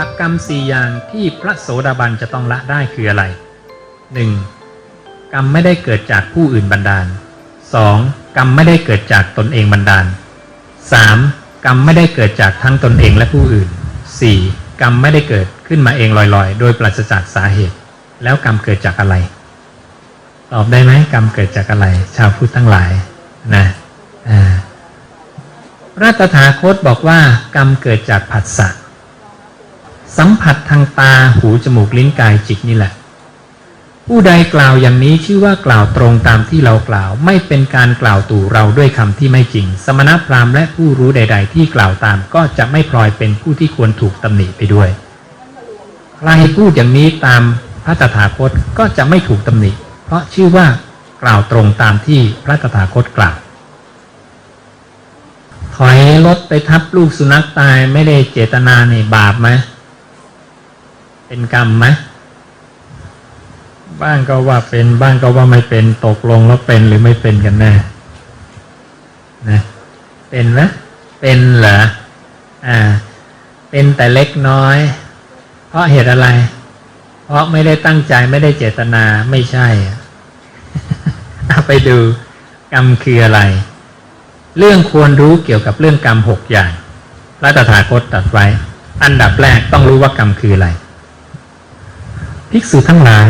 หลักกรรมสี่อย่างที่พระโสดาบันจะต้องละได้คืออะไร 1. กรรมไม่ได้เกิดจากผู้อื่นบันดาล 2. กรรมไม่ได้เกิดจากตนเองบันดาล 3. กรรมไม่ได้เกิดจากทั้งตนเองและผู้อื่น 4. กรรมไม่ได้เกิดขึ้นมาเองลอยๆ โดยปราศจากสาเหตุ แล้วกรรมเกิดจากอะไร ตอบได้ไหมกรรมเกิดจากอะไร ชาวพุทธทั้งหลายนะพระตถาคตบอกว่ากรรมเกิดจากผัสสะ สัมผัสทางตาหูจมูกลิ้นกายจิตนี่แหละ ผู้ใดกล่าวอย่างนี้ชื่อว่ากล่าวตรงตามที่เรากล่าว ไม่เป็นการกล่าวตู่เราด้วยคำที่ไม่จริง สมณพราหมณ์และผู้รู้ใด ๆ ที่กล่าวตามก็จะไม่พลอยเป็นผู้ที่ควรถูกตำหนิไปด้วยใครพูดอย่างนี้ตามพระตถาคตก็จะไม่ถูกตำหนิ เพราะชื่อว่ากล่าวตรงตามที่พระตถาคตกล่าวถอยรถไปทับลูกสุนัขตายไม่ได้เจตนาเนี่ยบาปไหม เป็นกรรมไหมบ้างก็ว่าเป็นบ้างก็ว่าไม่เป็นตกลงแล้วเป็นหรือไม่เป็นกันแน่นะเป็นไหมเป็นเหรออ่า เป็นแต่เล็กน้อย เพราะเหตุอะไร เพราะไม่ได้ตั้งใจไม่ได้เจตนาไม่ใช่อะไปดูกรรมคืออะไร เรื่องควรรู้เกี่ยวกับเรื่องกรรมหกอย่างพระตถาคตตรัสไว้ อันดับแรกต้องรู้ว่ากรรมคืออะไร ภิกษุทั้งหลาย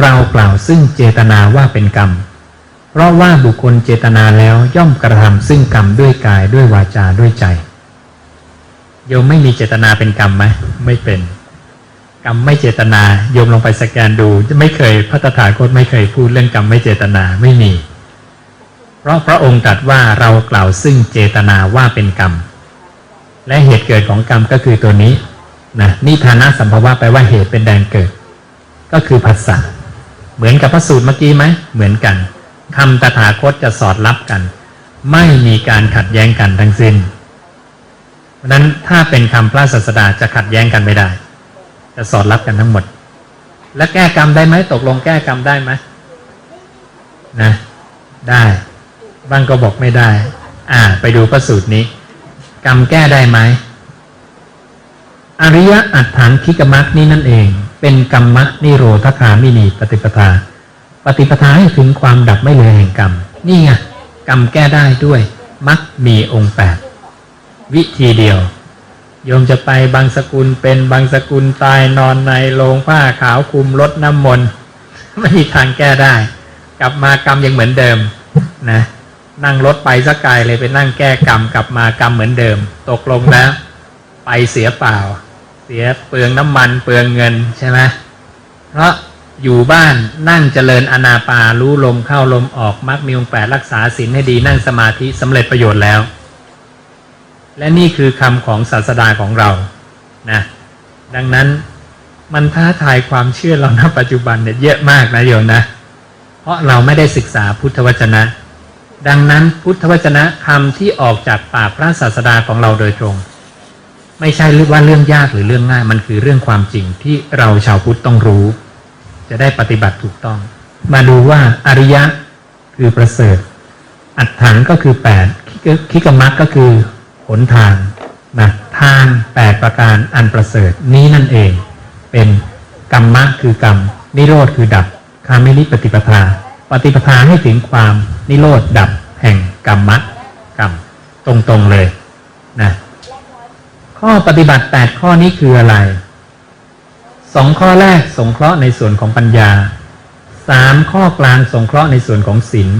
เรากล่าวซึ่งเจตนาว่าเป็นกรรม เพราะว่าบุคคลเจตนาแล้วย่อมกระทำซึ่งกรรมด้วยกายด้วยวาจาด้วยใจโยมไม่มีเจตนาเป็นกรรมไหมไม่เป็น กรรมไม่เจตนาโยมลองไปสแกนดูไม่เคยพระตถาคตไม่เคยพูดเรื่องกรรมไม่เจตนาไม่มี เพราะพระองค์ตรัสว่าเรากล่าวซึ่งเจตนาว่าเป็นกรรม และเหตุเกิดของกรรมก็คือตัวนี้นะนิทานะสัมภาวะแปลว่าเหตุเป็นแดนเกิด ก็คือภาษาเหมือนกับพระสูตรเมื่อกี้ไหมเหมือนกันคำตถาคตจะสอดรับกัน ไม่มีการขัดแย้งกันทั้งสิ้น เพราะนั้นถ้าเป็นคำพระศาสดาจะขัดแย้งกันไม่ได้ จะสอดรับกันทั้งหมด และแก้กรรมได้ไหมตกลงแก้กรรมได้ไหมนะได้บางก็บอกไม่ได้ อ่า ไปดูพระสูตรนี้ กรรมแก้ได้ไหมอริยอัตถังคิกมักนี่นั่นเอง เป็นกรรมะนิโรธคามินีปฏิปทา ปฏิปทาให้ถึงความดับไม่เหลือแห่งกรรม นี่ไงกรรมแก้ได้ด้วยมักมีองค์แปดวิธีเดียว โยมจะไปบางสกุลเป็นบางสกุลตายนอนในโรงผ้าขาวคุมรถน้ำมนต์ไม่มีทางแก้ได้ กลับมากรรมยังเหมือนเดิมนะนั่งรถไปสักไกลเลยไปนั่งแก้กรรมกลับมากรรมเหมือนเดิม ตกลงแล้ว ไปเสียเปล่า เสียเปลืองน้ำมันเปลืองเงินใช่ไหมเพราะอยู่บ้านนั่งเจริญอนาปารู้ลมเข้าลมออกมักมีองค์แปดรักษาศีลให้ดีนั่งสมาธิสำเร็จประโยชน์แล้ว และนี่คือคำของศาสดาของเรานะดังนั้นมันท้าทายความเชื่อเราณปัจจุบันเนี่ยเยอะมากนะโยมนะ เพราะเราไม่ได้ศึกษาพุทธวจนะ ดังนั้นพุทธวจนะคำที่ออกจากปากพระศาสดาของเราโดยตรง ไม่ใช่ว่าเรื่องยากหรือเรื่องง่าย มันคือเรื่องความจริงที่เราชาวพุทธต้องรู้ จะได้ปฏิบัติถูกต้อง มาดูว่าอริยะคือประเสริฐ อัตถังก็คือแปดคิกมักก็คือหนทางนะทางแปดประการอันประเสริฐนี้นั่นเอง เป็นกรรมะคือกรรม นิโรธคือดับคามินิปฏิปทา ปฏิปทาให้ถึงความนิโรธดับแห่งกรรมะกรรม ตรงๆเลยนะ ข้อปฏิบัติ 8 ข้อนี้คืออะไรสองข้อแรกสงเคราะห์ในส่วนของปัญญาสามข้อกลางสงเคราะห์ในส่วนของศีล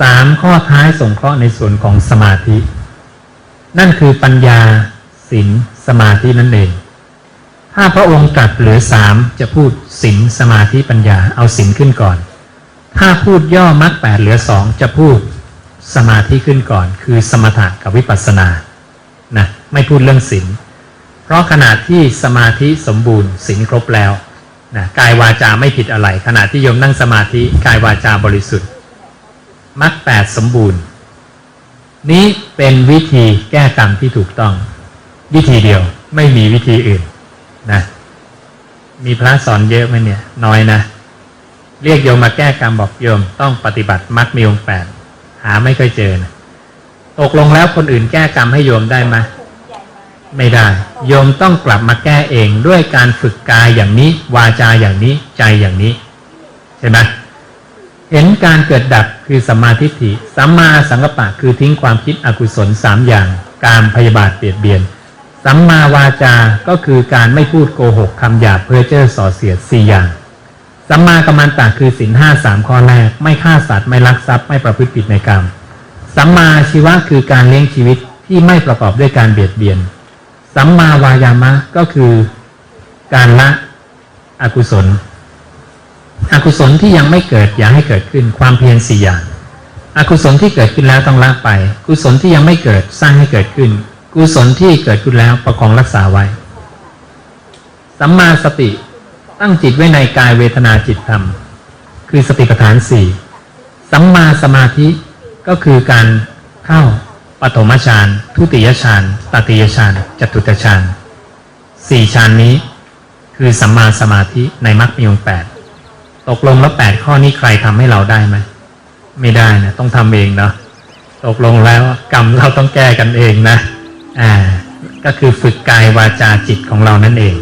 สามข้อท้ายสงเคราะห์ในส่วนของสมาธิ นั่นคือปัญญาศีลสมาธินั่นเอง ถ้าพระองค์ตรัสเหลือสามจะพูดศีลสมาธิปัญญาเอาศีลขึ้นก่อน ถ้าพูดย่อมรรคแปดเหลือสองจะพูดสมาธิขึ้นก่อน คือสมถะกับวิปัสสนา ไม่พูดเรื่องศีลเพราะขณะที่สมาธิสมบูรณ์ศีลครบแล้วนะกายวาจาไม่ผิดอะไร ขณะที่โยมนั่งสมาธิกายวาจาบริสุทธิ์มรรคแปดสมบูรณ์ นี้เป็นวิธีแก้กรรมที่ถูกต้อง วิธีเดียวไม่มีวิธีอื่นนะมีพระสอนเยอะไหมเนี่ย น้อยนะ เรียกโยมมาแก้กรรมบอกโยมต้องปฏิบัติมรรคมีองค์แปดหาไม่ค่อยเจอนะตกลงแล้วคนอื่นแก้กรรมให้โยมได้ไหม ไม่ได้ โยมต้องกลับมาแก้เองด้วยการฝึกกายอย่างนี้ วาจาอย่างนี้ใจอย่างนี้ ใช่ไหมเห็นการเกิดดับคือสัมมาทิฏฐิสัมมาสังกัปปะคือทิ้งความคิดอกุศลสามอย่าง การพยาบาทเบียดเบียนสัมมาวาจาก็คือการไม่พูดโกหกคำหยาบเพื่อเจ้อส่อเสียดสี่อย่างสัมมากัมมันตะคือสินห้าสามข้อแรก ไม่ฆ่าสัตว์ไม่ลักทรัพย์ไม่ประพฤติผิดในกรรมสัมมาชีวะคือการเลี้ยงชีวิตที่ไม่ประกอบด้วยการเบียดเบียน สัมมาวายามะก็คือการละอกุศล อกุศลที่ยังไม่เกิดอย่าให้เกิดขึ้นความเพียรสี่อย่างอกุศลที่เกิดขึ้นแล้วต้องละไป กุศลที่ยังไม่เกิดสร้างให้เกิดขึ้น กุศลที่เกิดขึ้นแล้วประคองรักษาไว้ สัมมาสติตั้งจิตไว้ในกายเวทนาจิตธรรม คือสติปัฏฐานสี่สัมมาสมาธิก็คือการเข้า ปฐมฌานทุติยฌานตติยฌานจตุตฌานสี่ฌานนี้คือสัมมาสมาธิในมรรคมีองค์แปดตกลงแล้วแปดข้อนี้ใครทำให้เราได้ไหมไม่ได้นะต้องทำเองเนาะตกลงแล้วกรรมเราต้องแก้กันเองนะอ่าก็คือฝึกกายวาจาจิตของเรานั่นเอง